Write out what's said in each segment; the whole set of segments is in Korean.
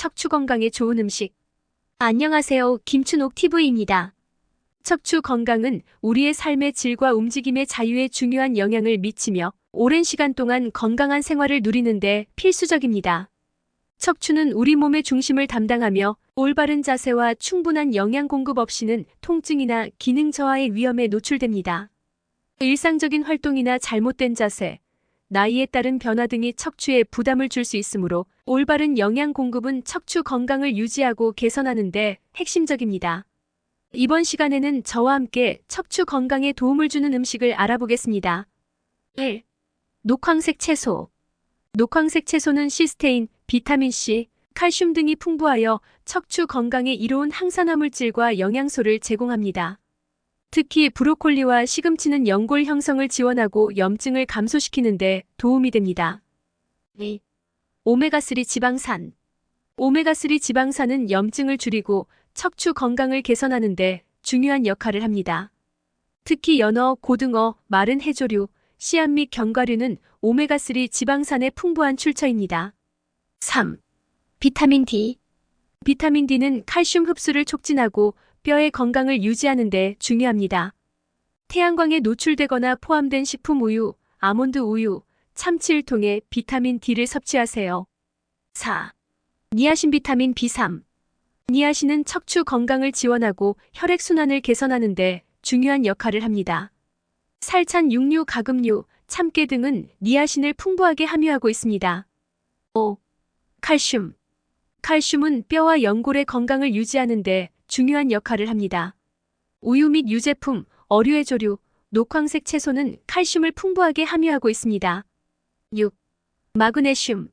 척추 건강에 좋은 음식. 안녕하세요. 김춘옥 TV입니다. 척추 건강은 우리의 삶의 질과 움직임의 자유에 중요한 영향을 미치며 오랜 시간 동안 건강한 생활을 누리는데 필수적입니다. 척추는 우리 몸의 중심을 담당하며 올바른 자세와 충분한 영양 공급 없이는 통증이나 기능 저하의 위험에 노출됩니다. 일상적인 활동이나 잘못된 자세, 나이에 따른 변화 등이 척추에 부담을 줄 수 있으므로 올바른 영양 공급은 척추 건강을 유지하고 개선하는 데 핵심적입니다. 이번 시간에는 저와 함께 척추 건강에 도움을 주는 음식을 알아보겠습니다. 1. 녹황색 채소. 녹황색 채소는 시스테인, 비타민C, 칼슘 등이 풍부하여 척추 건강에 이로운 항산화 물질과 영양소를 제공합니다. 특히 브로콜리와 시금치는 연골 형성을 지원하고 염증을 감소시키는데 도움이 됩니다. 2. 오메가3 지방산. 오메가3 지방산은 염증을 줄이고 척추 건강을 개선하는데 중요한 역할을 합니다. 특히 연어, 고등어, 마른 해조류, 씨앗 및 견과류는 오메가3 지방산의 풍부한 출처입니다. 3. 비타민 D. 비타민 D는 칼슘 흡수를 촉진하고 뼈의 건강을 유지하는 데 중요합니다. 태양광에 노출되거나 포함된 식품 우유, 아몬드 우유, 참치를 통해 비타민 D를 섭취하세요. 4. 니아신 비타민 B3. 니아신은 척추 건강을 지원하고 혈액순환을 개선하는 데 중요한 역할을 합니다. 살찬 육류, 가금류, 참깨 등은 니아신을 풍부하게 함유하고 있습니다. 5. 칼슘. 칼슘은 뼈와 연골의 건강을 유지하는 데 중요한 역할을 합니다. 우유 및 유제품, 어류의 조류, 녹황색 채소는 칼슘을 풍부하게 함유하고 있습니다. 6. 마그네슘.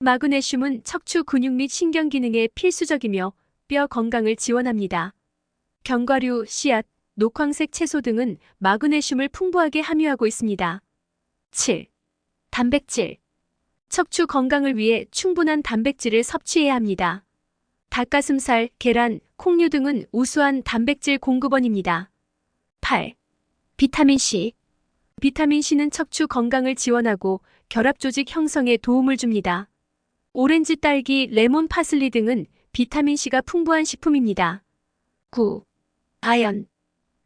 마그네슘은 척추 근육 및 신경 기능에 필수적이며 뼈 건강을 지원합니다. 견과류, 씨앗, 녹황색 채소 등은 마그네슘을 풍부하게 함유하고 있습니다. 7. 단백질. 척추 건강을 위해 충분한 단백질을 섭취해야 합니다. 닭가슴살, 계란, 콩류 등은 우수한 단백질 공급원입니다. 8. 비타민C. 비타민C는 척추 건강을 지원하고 결합 조직 형성에 도움을 줍니다. 오렌지, 딸기, 레몬, 파슬리 등은 비타민C가 풍부한 식품입니다. 9. 아연.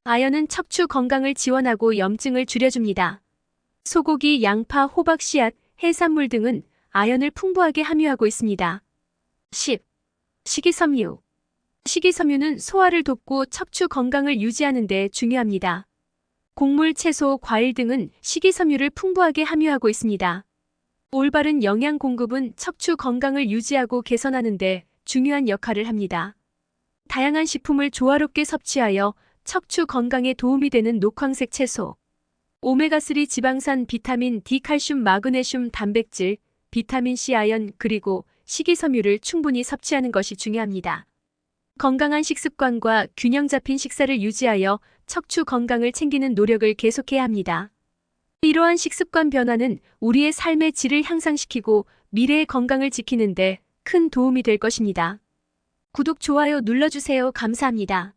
아연은 척추 건강을 지원하고 염증을 줄여줍니다. 소고기, 양파, 호박 씨앗, 해산물 등은 아연을 풍부하게 함유하고 있습니다. 10. 식이섬유. 식이섬유는 소화를 돕고 척추 건강을 유지하는 데 중요합니다. 곡물, 채소, 과일 등은 식이섬유를 풍부하게 함유하고 있습니다. 올바른 영양 공급은 척추 건강을 유지하고 개선하는 데 중요한 역할을 합니다. 다양한 식품을 조화롭게 섭취하여 척추 건강에 도움이 되는 녹황색 채소, 오메가3 지방산 비타민 D 칼슘 마그네슘 단백질, 비타민 C 아연 그리고 식이섬유를 충분히 섭취하는 것이 중요합니다. 건강한 식습관과 균형 잡힌 식사를 유지하여 척추 건강을 챙기는 노력을 계속해야 합니다. 이러한 식습관 변화는 우리의 삶의 질을 향상시키고 미래의 건강을 지키는데 큰 도움이 될 것입니다. 구독, 좋아요 눌러주세요. 감사합니다.